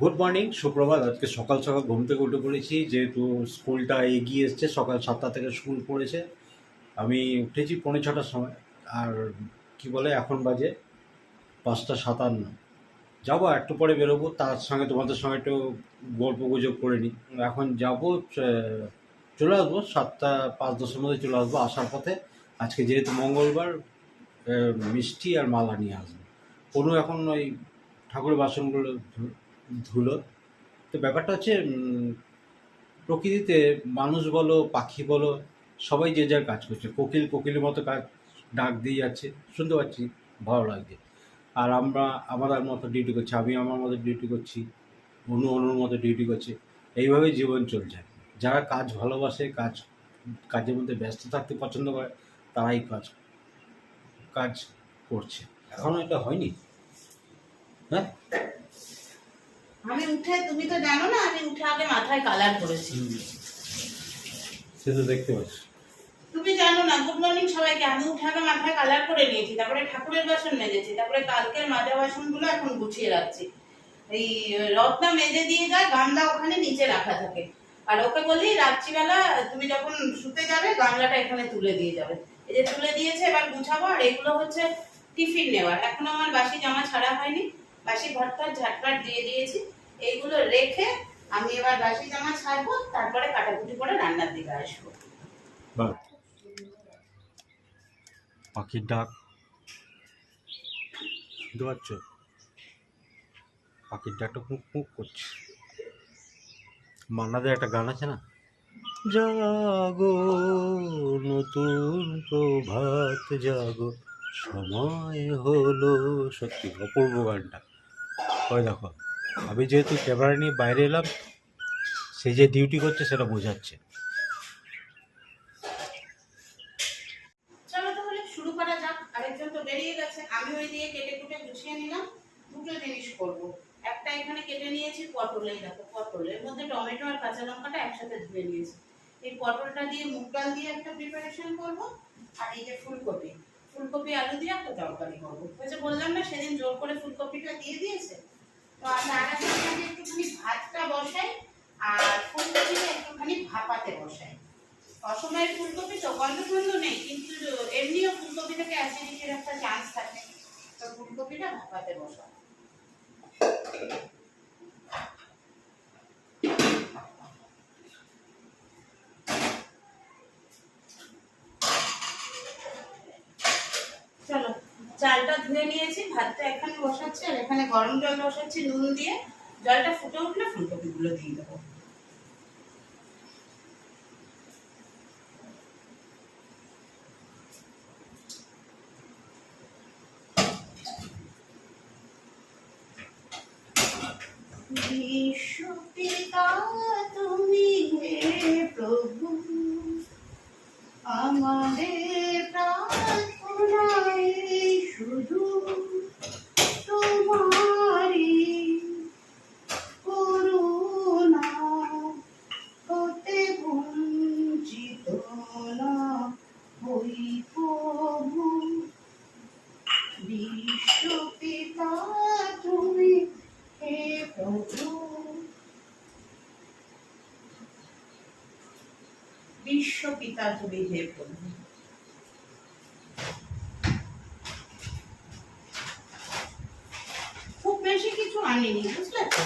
Good morning, সুপ্রভাত। আজকে সকাল সকাল ঘুম থেকে উঠে পড়েছি, যেহেতু স্কুলটা এগিয়ে এসছে, সকাল সাতটা থেকে স্কুল পড়েছে। আমি উঠেছি পৌনে ছটার সময়, আর কি বলে, এখন বাজে পাঁচটা সাতান্ন। যাব একটু পরে বেরোবো, তার সঙ্গে তোমাদের সঙ্গে একটু গল্প গুজব করে নিই। এখন যাব চলে আসব, সাতটা, পাঁচ, দশের মধ্যে চলে আসব আসার পথে। আজকে যেহেতু মঙ্গলবার মিষ্টি আর মালা নিয়ে আসব। কোনো এখন ওই ঠাকুরের বাসনগুলো ধুলো। তো ব্যাপারটা হচ্ছে প্রকৃতিতে মানুষ বলো, পাখি বলো, সবাই যে যার কাজ করছে। কোকিল কোকিলের মতো কাজ ডাক দিয়ে যাচ্ছে। শুনতে পাচ্ছি, ভালো লাগছে। আর আমরা, আমাদের মতো ডিউটি করছি, আমি আমার মতো ডিউটি করছি, অনু অনুর মতো ডিউটি করছে, এইভাবেই জীবন চলছে। যারা কাজ ভালোবাসে, কাজ, কাজের মধ্যে ব্যস্ত থাকতে পছন্দ করে, তারাই কাজ কাজ করছে। এখনও এটা হয়নি? হ্যাঁ? আমি উঠে তুমি তো জানো না আমি উঠে আগে মাথায় কালার করেছি। সে তো দেখতে পাচ্ছি। তুমি জানো না গুড মর্নিং সবাইকে। আমি উঠে আগে মাথায় কালার করে নিয়েছি তারপরে ঠাকুরের বাসন মেজেছি তারপরে কালকের মাজা বাসনগুলো এখন গুছিয়ে রাখছি। এই রত্না মেজে দিয়ে যায় গামলা ওখানে নিচে রাখা থাকে। আর ওকে বলি রাত্রিবেলা তুমি যখন শুতে যাবে গামলাটা এখানে তুলে দিয়ে যাবে। এই যে তুলে দিয়েছে এবার গুছাবো আর এগুলো হচ্ছে টিফিন নেওয়ার। এখনও আমার বাসি জামা ছাড়া হয়নি। বাসি ভর্তার ঝাটপাট দিয়ে দিয়েছি। এইগুলো রেখে আমি এবার বাসি জামা ছাড়বো, তারপরে কাটাকুটি করে রান্নার দিকে আসব। পাখির ডাক। শুনতে পাচ্ছ পাখির ডাকটা মুখ মুখ করছে। মান্নাদের একটা গান আছে না? জাগো, নতুন প্রভাত জাগো। সময় হলো সত্যি অপূর্ব গানটা। ওই দেখো। আমি যেহেতু ক্যামেরা নিয়ে বাইরে এলাম, সে যে ডিউটি করছে সেটা বোঝাচ্ছে। আমি ওই দিয়ে কেটে গুছিয়ে নিলাম। দুটো জিনিস একটা এখানে কেটে নিয়েছি মধ্যে টমেটো আর কাঁচা লঙ্কাটা একসাথে ধুয়ে এই দিয়ে মুগ ডাল দিয়ে একটা প্রিপারেশন আর ফুলকপি। ফুলকপি, আলু দিয়ে একটা তরকারি করব। বললাম না, সেদিন জোর করে ফুলকপিটা দিয়ে দিয়েছে? তো আমি আর একটুখানি ভাতটা বসাই আর ফুলকপিটা একটুখানি ভাপাতে বসাই। অসময়ের ফুলকপি তো গন্ধ গন্ধ নেই, কিন্তু এমনিও ফুলকপি থেকে অ্যাসিডিটির একটা চান্স থাকে। তো ফুলকপিটা ভাপাতে বসা চলো ধুয়ে নিয়েছি, ভাতটা এখানে বসাচ্ছি আর এখানে গরম জল বসাচ্ছি, নুন দিয়ে। জলটা ফুটে উঠলে ফুলকপিগুলো দিয়ে দেবো। তুমি হে প্রভু, আমাদের শুধু তোমারি করুণা হতে বঞ্চিত না হই প্রভু বিশ্বপিতা তুমি হে প্রভু বিশ্বপিতা তুমি হে প্রভু খুব বেশি কিছু আনিনি বুঝলে তো?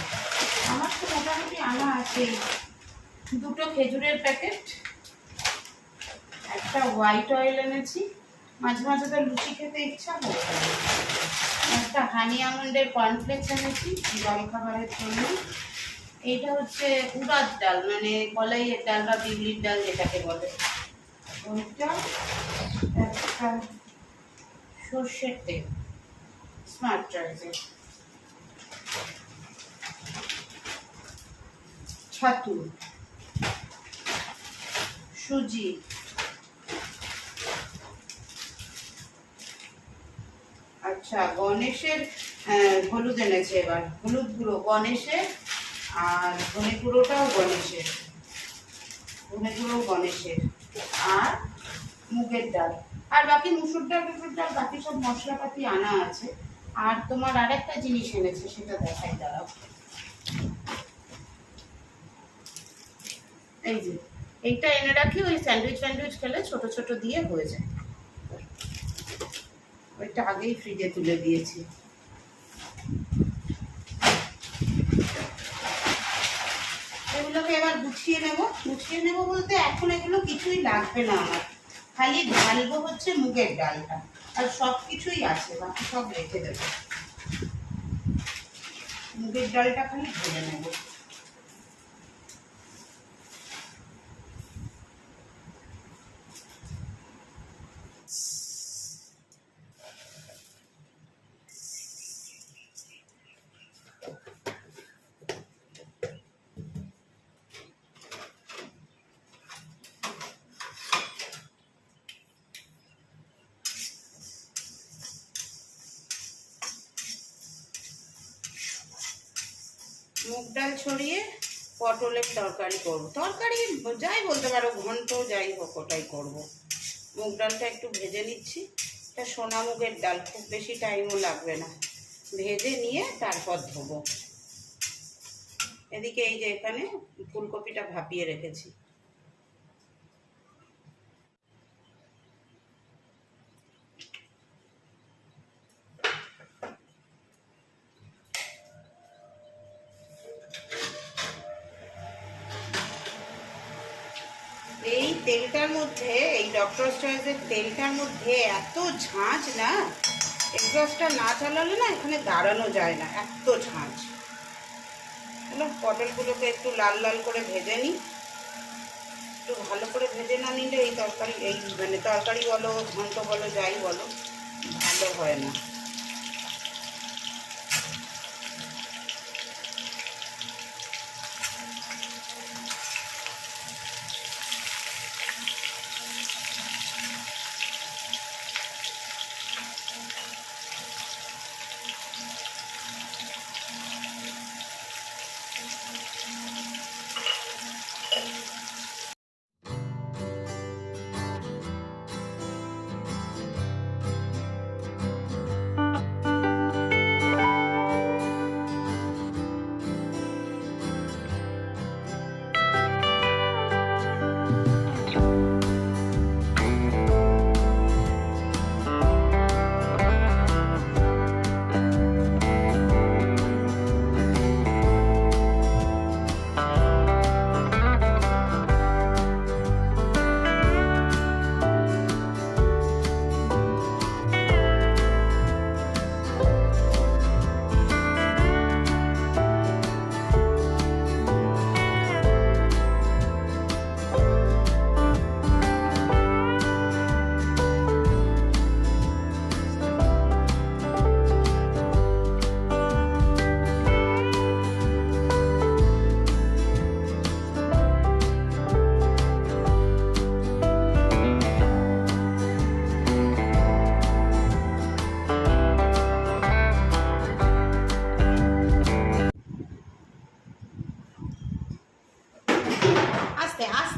আমার তো মোটামুটি আনা আছে। দুটো খেজুরের প্যাকেট, একটা হোয়াইট অয়েল এনেছি। মাঝে মাঝে তো লুচি খেতে ইচ্ছা করে। একটা হানি আমন্ডের কর্নফ্লেক্স এনেছি জল খাবারের জন্য। এইটা হচ্ছে উড়াদ ডাল মানে কলাইয়ের ডাল বা বিউলির ডাল যেটাকে বলে। ওইটা একটা সর্ষের তেল স্মার্ট চয়েসের ছাতু সুজি আচ্ছা গণেশের আহ, হলুদ এনেছে এবার হলুদ গুঁড়ো গণেশের আর ধনে গুঁড়োটাও গণেশের ধনে গুঁড়ো গণেশের আর মুগের ডাল। আর বাকি মুসুর ডাল মুসুর ডাল বাকি সব মশলাপাতি আনা আছে। আর তোমার আরেকটা জিনিস এনেছে সেটা দেখাই দাঁড়াও। এই যে, এইটা এনে রাখি, ওই স্যান্ডউইচ ফ্যান্ডউইচ খেলে ছোট ছোট দিয়ে হয়ে যায়। ওইটা আগেই ফ্রিজে তুলে দিয়েছি। এগুলোকে এবার গুছিয়ে নেব। গুছিয়ে নেব বলতে এখন এগুলো কিছুই লাগবে না আমার। খালি ঢালবো হচ্ছে মুগের ডালটা। আর সব কিছুই আছে, বাকি সব রেখে দেবো। মুগের ডালটা খালি ঢেলে নেব। মুগ ডাল ছড়িয়ে পটলের তরকারি করব। তরকারি যাই বলতে পারো, ঘন্ট যাই হোক ওটাই করব। মুগ ডালটা একটু ভেজে নিচ্ছি। এটা সোনা মুগের ডাল, খুব বেশি টাইমও লাগবে না। ভেজে নিয়ে তারপর ধোবো। এদিকে এই যে এখানে ফুলকপিটা ভাপিয়ে রেখেছি এই তেলটার মধ্যে, এই ডক্টর চয়েসের তেলটার মধ্যে এত ঝাঁঝ না এক্সস্টটা না চালালে না এখানে দাঁড়ানো যায় না, এত ঝাঁঝ পটলগুলোকে একটু লাল লাল করে ভেজে নিই। একটু ভালো করে ভেজে না নিলে এই তরকারি, এই মানে তরকারি বলো, ঘন্ট বলো, যাই বলো, ভালো হয় না।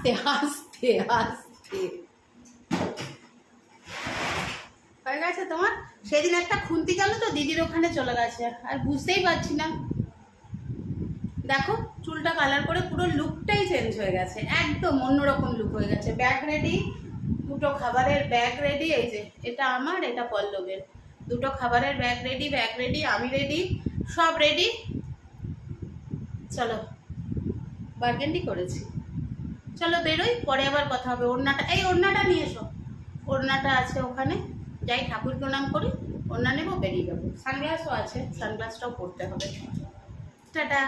আস্তে আস্তে আস্তে হয়ে গেছে তোমার? সেদিন একটা খুন্তি গেল তো, দিদির ওখানে চলে গেছে। আর বুঝতেই পারছি না। দেখো, চুলটা কালার করে পুরো লুকটাই চেঞ্জ হয়ে গেছে। একদম অন্যরকম লুক হয়ে গেছে। ব্যাগ রেডি দুটো খাবারের ব্যাগ রেডি এই যে, এটা আমার, এটা পল্লবের। দুটো খাবারের ব্যাগ রেডি ব্যাগ রেডি আমি রেডি সব রেডি চলো বার্গেন্ডি করেছি। চলো বেরোই পরে আবার কথা হবে। ওড়নাটা এই ওড়নাটা নিয়ে এসো। ওড়নাটা আছে ওখানে। যাই ঠাকুর প্রণাম করি ওড়না নেব বেরিয়ে যাব। সানগ্লাসও আছে। সানগ্লাসটাও পরতে হবে। Tata!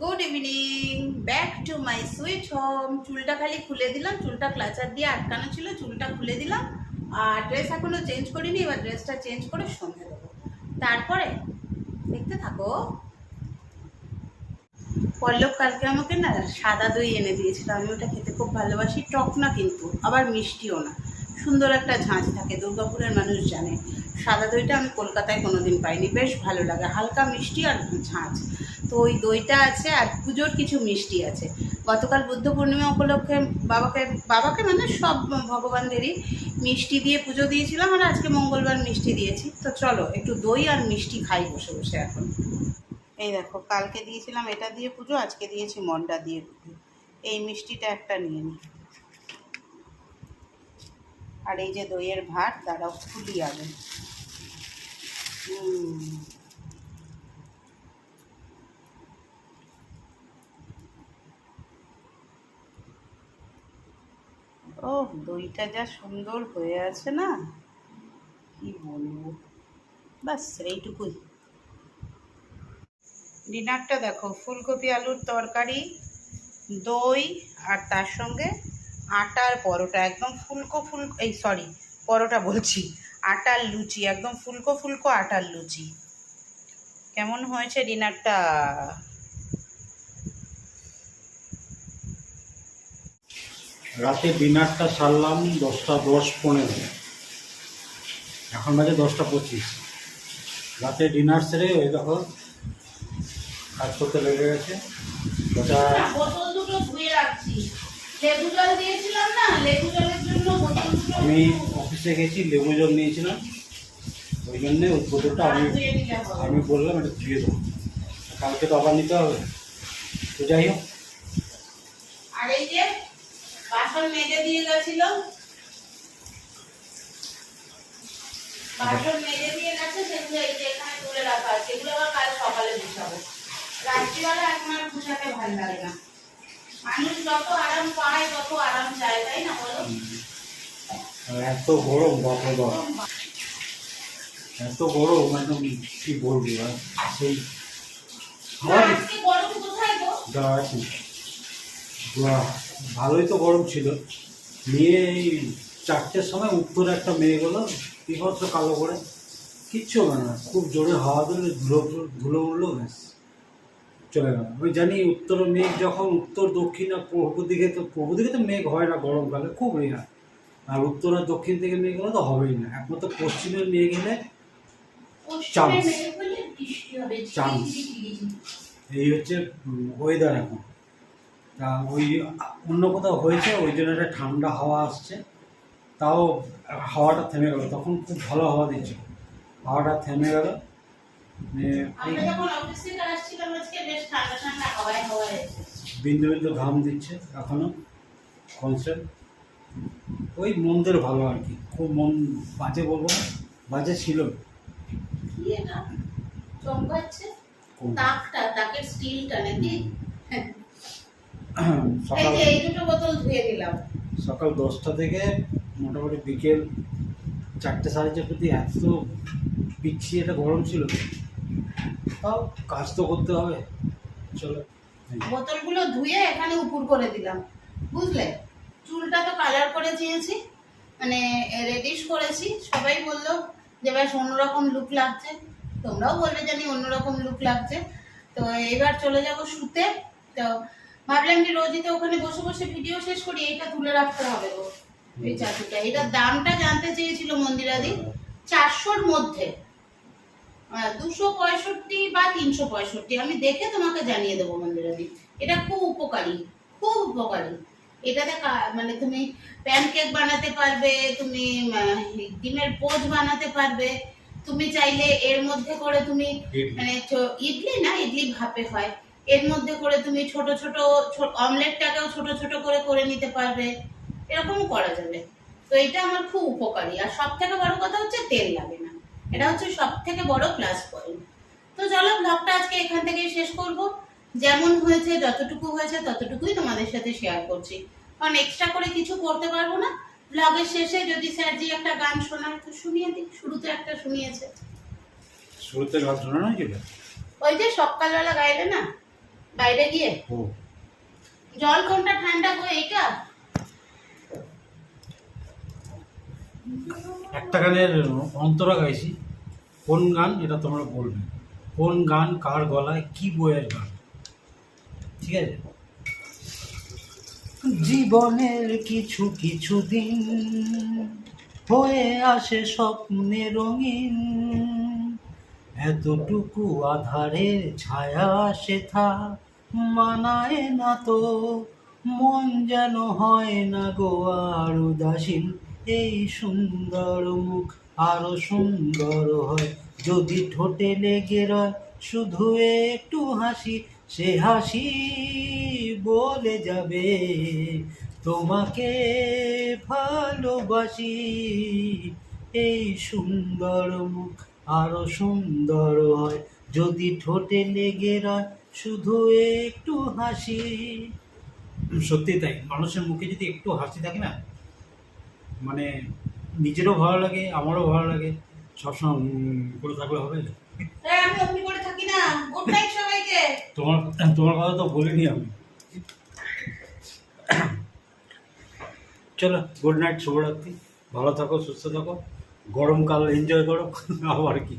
Good evening. Back to my sweet home. চুলটা খালি খুলে দিলাম। চুলটা ক্লাচার দিয়ে আটকানো ছিল চুলটা খুলে দিলাম। আর ড্রেস এখনও চেঞ্জ করিনি এবার ড্রেসটা চেঞ্জ করে সন্ধে দেবো। তারপরে দেখতে থাকো। পল্লব কালকে আমাকে না সাদা দই এনে দিয়েছিল। আমি ওটা খেতে খুব ভালোবাসি। টক না কিন্তু, আবার মিষ্টিও না। সুন্দর একটা ঝাঁঝ থাকে, দুর্গাপুরের মানুষ জানে। সাদা দইটা আমি কলকাতায় কোনোদিন পাইনি। বেশ ভালো লাগে, হালকা মিষ্টি আর ঝাঁঝ তো ওই দইটা আছে আর পুজোর কিছু মিষ্টি আছে। গতকাল বুদ্ধ পূর্ণিমা উপলক্ষে বাবাকে বাবাকে মানে সব ভগবানদেরই মিষ্টি দিয়ে পুজো দিয়েছিলাম আর আজকে মঙ্গলবার মিষ্টি দিয়েছি। তো চলো, একটু দই আর মিষ্টি খাই বসে বসে এখন। এই দেখো, কালকে দিয়েছিলাম এটা দিয়ে পুজো, আজকে দিয়েছি মন্ডা দিয়ে পুজো। এই মিষ্টিটা একটা নিয়ে নিই আর এই যে দইয়ের ভাত, দাঁড়াও, খুলি আগে। ও দইটা যা সুন্দর হয়ে আছে না? কি বলব? বাস, এইটুকুই। ডিনারটা দেখো, ফুলকপি, আলুর তরকারি, দই, আর তার সঙ্গে আটার পরোটা, একদম ফুলকো ফুল, এই সরি, পরোটা বলছি, আটার লুচি, একদম ফুলকো ফুলকো আটার লুচি। কেমন হয়েছে ডিনারটা? রাতে ডিনারটা সারলাম দশটা দশ পনেরো। এখন বাজে দশটা পঁচিশ। রাতে ডিনার সেরে ওই দেখো কাজ করতে লেগে গেছে। ওটা বোতল দুটো ধুয়ে রাখছি। লেবু জল দিয়েছিলাম না? লেবু জলের জন্য বোতল দুটো আমি অফিসে গেছি লেবু জল নিয়েছিলাম। ওই জন্যে ওই বোতলটা আমি। আমি বললাম এটা ধুয়ে দেবো। কালকে তো আবার নিতে হবে। তো যাই হোক। আর এই যে বাসন মেজে দিয়ে গেছিল। বাসন মেজে দিয়ে গেছে সেগুলো এই যে এখানে তুলে রাখা আছে। এগুলো আবার কাল সকালে গুছাবো। রাত্রিবেলা এখন আর গুছাতে ভালো লাগে না। মানুষ যত আরাম পায় তত আরাম চায় তাই না বলো? এত গরম বাপরে বাপ। এত গরম একদম কি বলব সেই ভালোই তো গরম ছিল। নিয়ে এই চারটের সময় উত্তরে একটা মেয়ে গেলো বিভৎস কালো করে কিচ্ছু হবে না খুব জোরে হাওয়া দিলে ধুলো ধুলো উঠল ব্যাস। চলে গেল। ওই জানি উত্তর মেঘ যখন উত্তর দক্ষিণ আর পূর্ব দিকে তো পূর্ব দিকে তো মেঘ হয় না গরমকালে খুব রেয়ার আর উত্তর আর দক্ষিণ থেকে মেঘ হলে তো হবেই না। একমাত্র পশ্চিমের মেঘ এলে চান্স. ঝিরিঝিরি। এই হচ্ছে ওয়েদার এখন। তা ওই অন্য কোথাও হয়েছে ওই জন্য একটা ঠান্ডা হাওয়া আসছে। তাও হাওয়াটা থেমে গেল। তখন খুব ভালো হাওয়া দিচ্ছে হাওয়াটা থেমে গেল। বিন্দু বিন্দু ঘাম দিচ্ছে এখনও কনসেপ্ট ওই মন্দের ভালো আর কি খুব মন বাজে বলব না বাজে ছিল। এটা নাকি? এই সকাল দশটা থেকে মোটামুটি বিকেল চারটে সাড়ে চারটে এত পিচ্ছি একটা গরম ছিল। কাজ তো করতে হবে। চলো। বোতলগুলো ধুয়ে এখানে উপর করে দিলাম। বুঝলে? চুলটা তো কালার করে চেয়েছি মানে রেডিশ করেছি। সবাই বলল যে বেশ অন্যরকম লুক লাগছে। তোমরাও বলবে জানি অন্যরকম লুক লাগছে। তো এবার চলে যাব শুতে। তো ভাবলাম যে রোজই তো ওখানে বসে বসে ভিডিও শেষ করি, এইটা তুলে রাখতে হবে এই চাটুটা। এটার দামটা জানতে চেয়েছিল মন্দিরাদি। চারশোর মধ্যে। দুশো পঁয়ষট্টি বা তিনশো পঁয়ষট্টি। আমি দেখে তোমাকে জানিয়ে দেবো মন্দিরাদি। এটা খুব উপকারী খুব উপকারী। এটাতে মানে তুমি প্যানকেক বানাতে পারবে তুমি ডিমের পোচ বানাতে পারবে। তুমি চাইলে এর মধ্যে করে তুমি মানে ইডলি না ইডলি ভাপে হয়। এর মধ্যে করে তুমি ছোট ছোট অমলেটটাকেও ছোট ছোট করে করে নিতে পারবে। এরকমও করা যাবে। তো এটা আমার খুব উপকারী। আর সব থেকে বড় কথা হচ্ছে তেল লাগে না। এটা হচ্ছে সব থেকে বড় প্লাস পয়েন্ট তো চলো ব্লগটা আজকে এখান থেকেই শেষ করব। যেমন হয়েছে যতটুকু হয়েছে ততটুকুই তোমাদের সাথে শেয়ার করছি। কারণ এক্সট্রা করে কিছু করতে পারব না। ব্লগের শেষে যদি স্যারজি একটা গান শোনায় তো শুনিয়ে দিই। শুরুতে একটা শুনিয়েছে। শুরুতে গান শোনা না কি ওই যে সকালবেলা গাইলে না বাইরে গিয়ে। জল কোনটা ঠান্ডা গো এইটা একটা গানের অন্তরা গাইছি। কোন গান এটা তোমরা বলবে? কোন গান কার গলায় কি বইয়ের গান ঠিক আছে? জীবনের কিছু কিছু দিন হয়ে আসে স্বপ্নে রঙিন। এতটুকু আধারে ছায়া আসে থা মানায় না তো। মন যেন হয় না গো আর উদাসীন, এই সুন্দর মুখ। আরও সুন্দর হয়। যদি ঠোঁটে লেগে রয়, শুধু একটু হাসি, সে হাসি বলে যাবে। তোমাকে ভালোবাসি, এই সুন্দর মুখ আরও সুন্দর হয়। যদি ঠোঁটে লেগে রয়, শুধু একটু হাসি। সত্যি তাই, মানুষের মুখে যদি একটু হাসি থাকে না মানে নিজেরও ভালো লাগে আমারও ভালো লাগে। সবসময় করে থাকলে হবে? আমি অমনি করে থাকি না। গুড নাইট সবাইকে। তোমার তোমার কথা তো বলিনি আমি। চলো গুড নাইট শুভরাত্রি। ভালো থাকো সুস্থ থাকো। গরমকাল এনজয় করো। আবার কি?